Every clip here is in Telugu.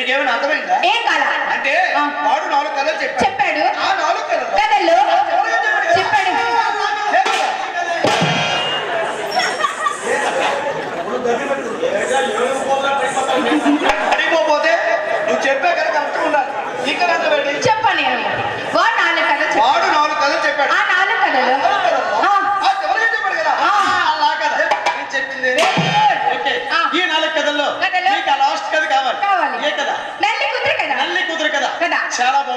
నీకేమైనా అర్థమైందా? ఏం కాలా? అంటే వాడు నాలుగు కథలు చెప్పాడు. చెప్పాడు. ఆ నాలుగు కథలు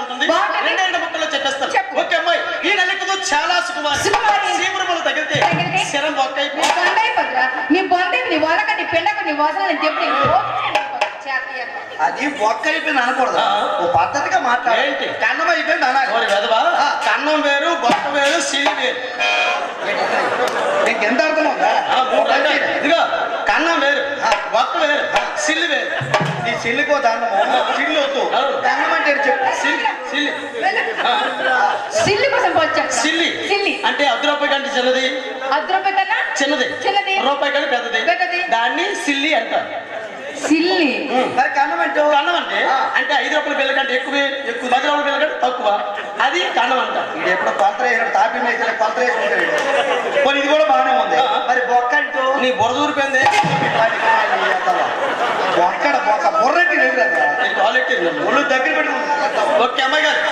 ఉంటుంది రెండు రెండు ముక్కలో చెప్పేస్తారు ఓకే అమ్మాయి ఈ నెలకతో చాలా సుకుమారి సీమురములు తగిలితే శరం నీ బొందే నీ నీ పెండకు నీ వసలు అని చెప్పి అది బొక్క అయిపోయింది అనకూడదు ఓ పద్ధతిగా మాట్లాడేంటి కన్నం అయిపోయింది అనాలి. కన్నం వేరు బొక్క వేరు సీలి వేరు. నీకు ఎంత అర్థం ఉందా? ఇదిగో కన్నం వేరు బొక్క వేరు సిల్లు వేరు. ఈ సిల్లుకో దాన్ని సిల్లి. అంటే అర్ధ రూపాయి కంటే చిన్నది? అర్ధ రూపాయి కన్నా చిన్నది. చిన్నది. రూపాయి కంటే పెద్దది. పెద్దది. దాన్ని సిల్లి అంటారు. సిల్లి. మరి కన్నం అంటే? కన్నం అంటే. అంటే ఐదు రూపాయల బిల్ల కంటే ఎక్కువ? ఎక్కువ. పది రూపాయల బిల్ల కంటే తక్కువ. అది కన్నం అంటారు. ఇది ఎప్పుడు కొలత తాపి కొలత మరి ఇది. కూడా బాగానే ఉంది. మరి బొక్క అంటూ? నీ బురద ఊరిపోయింది. బొక్కడ బొక్క క్వాలిటీ ఒళ్ళు దగ్గర పెట్టుకుంటా ఓకే అమ్మాయి గారు.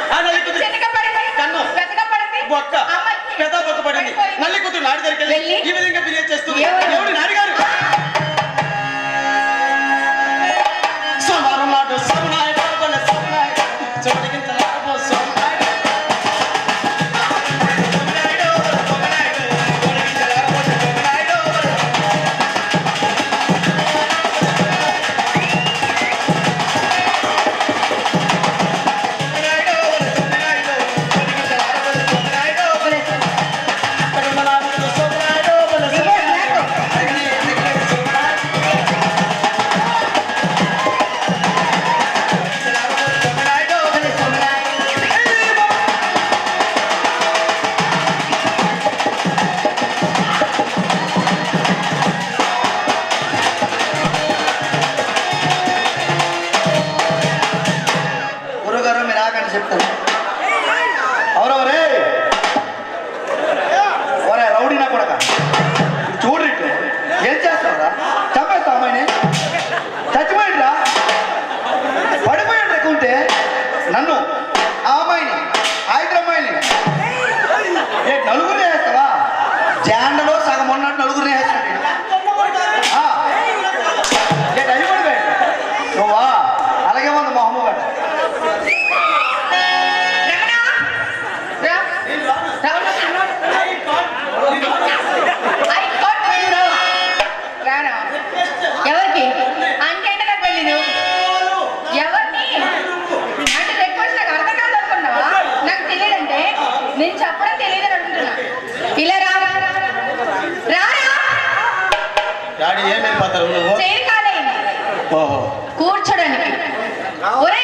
దగ్గరికి వెళ్ళి ఈ విధంగా ఫిర్యాదు చేస్తుంది ఎవరు? నన్ను ఆ అమ్మాయిని ఆయుధ అమ్మాయిని ఏ నలుగురిని వేస్తావా? నేను చెప్పడం తెలియదు అని అనుకుంటున్నా. ఇలా రా. రారా డాడీ నువ్వు కూర్చోడానికి. ఒరే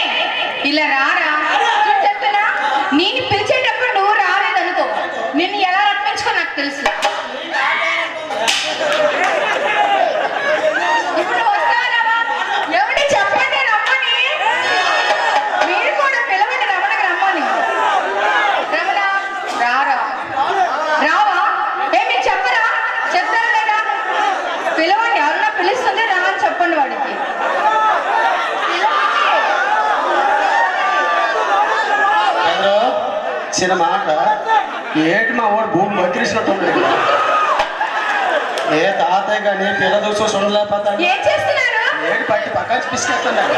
ఇలా రారా చూడు చెప్తున్నా నేను పిలిచేటప్పుడు నువ్వు రాలేదనుకో నిన్ను ఎలా రప్పించుకో నాకు తెలుసు ఇప్పుడు వస్తావా ఎవరి చెప్పండి రమ్మని మీరు కూడా పిలవండి రమణకి రమ్మని రమణ రారా రావా ఏ మీరు చెప్పరా చెప్తారా లేదా పిలవండి ఎవరన్నా పిలుస్తుంది రా అని చెప్పండి వాడికి ఎవరో చిన్న మాట ఏటి మా వాడు భూమి బతిరిసినట్టున్నాడు ఏ తాతయ్య కానీ పిల్ల దూసు ఉండలేకపోతాడు ఏం చేస్తున్నారు? ఏడు పట్టి పక్క పిసికేస్తున్నాడు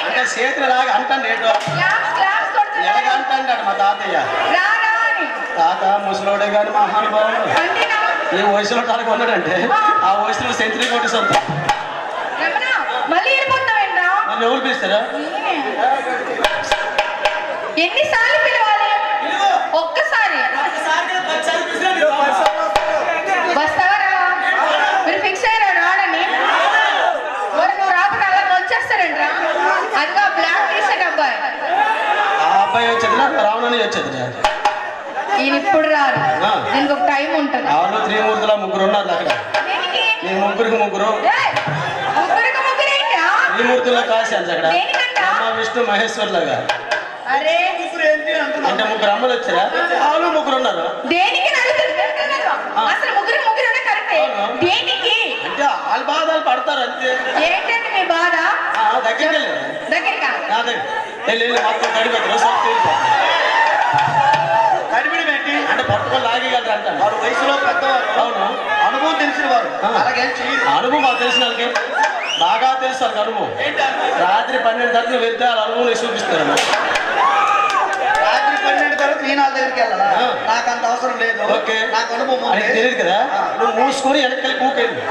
అంటే చేతులు లాగా అంటాను ఏటో. ఎలాగ అంటాడు మా తాతయ్య. తాత ముసలోడే కానీ మహానుభావుడు ఈ వయసులో తాలకు ఉన్నాడంటే ఆ. వయసులో సెంచరీ కొట్టి సొంత రమణ మళ్ళీ ఎవరు పిలుస్తారా? ఎన్నిసార్లు పిలవాలి? ఒక్కసారి. వస్తావా రావా మీరు ఫిక్స్ అయ్యారా? రాడని మరి నువ్వు రాకుండా అలా వచ్చేస్తారంట్రా అదిగో బ్లాక్ టీ షర్ట్ అబ్బాయి. ఆ అబ్బాయి వచ్చేదిరా రావణని వచ్చేదిరా ఈయన ఇప్పుడు రారు. దీనికి ఒక టైం ఉంటుంది. వాళ్ళు త్రిమూర్తుల ముగ్గురు ఉన్నారు అక్కడ. నీ ముగ్గురికి ముగ్గురు. త్రిమూర్తుల కాశీ అంత అక్కడ? అమ్మ విష్ణు మహేశ్వర్ లాగా అరే. అంటే ముగ్గురు అమ్మలు వచ్చారా? వాళ్ళు ముగ్గురు ఉన్నారు? దేనికి అసలు ముగ్గురు ముగ్గురు కరెక్టే. దేనికి? అంటే వాళ్ళ బాధలు పడతారు అంతే. ఏంటంటే మీ బాధ? ఆ, దగ్గరికి వెళ్ళి దగ్గరగా నా దగ్గర. వెళ్ళి వెళ్ళి మొత్తం కడిపెట్టరు. కడిమిడి పెట్టి అంటే పట్టుకొని లాగేయగలరు అంటాను వారు వయసులో పెద్దవారు అవును? అనుభవం తెలిసిన వారు. అలాగేం చేయదు అనుభవం మాకు తెలిసిన వాళ్ళకి బాగా తెలుసు వాళ్ళకి అనుభవం. రాత్రి పన్నెండు తరగతి వెళ్తే వాళ్ళ అనుభవం చూపిస్తారు నాలుగు దగ్గరికి వెళ్ళాలా. నాకు అంత అవసరం లేదు. నాకు అనుభవం తెలియదు కదా. నువ్వు మూసుకొని వెనక్కి కూకెళ్ళి.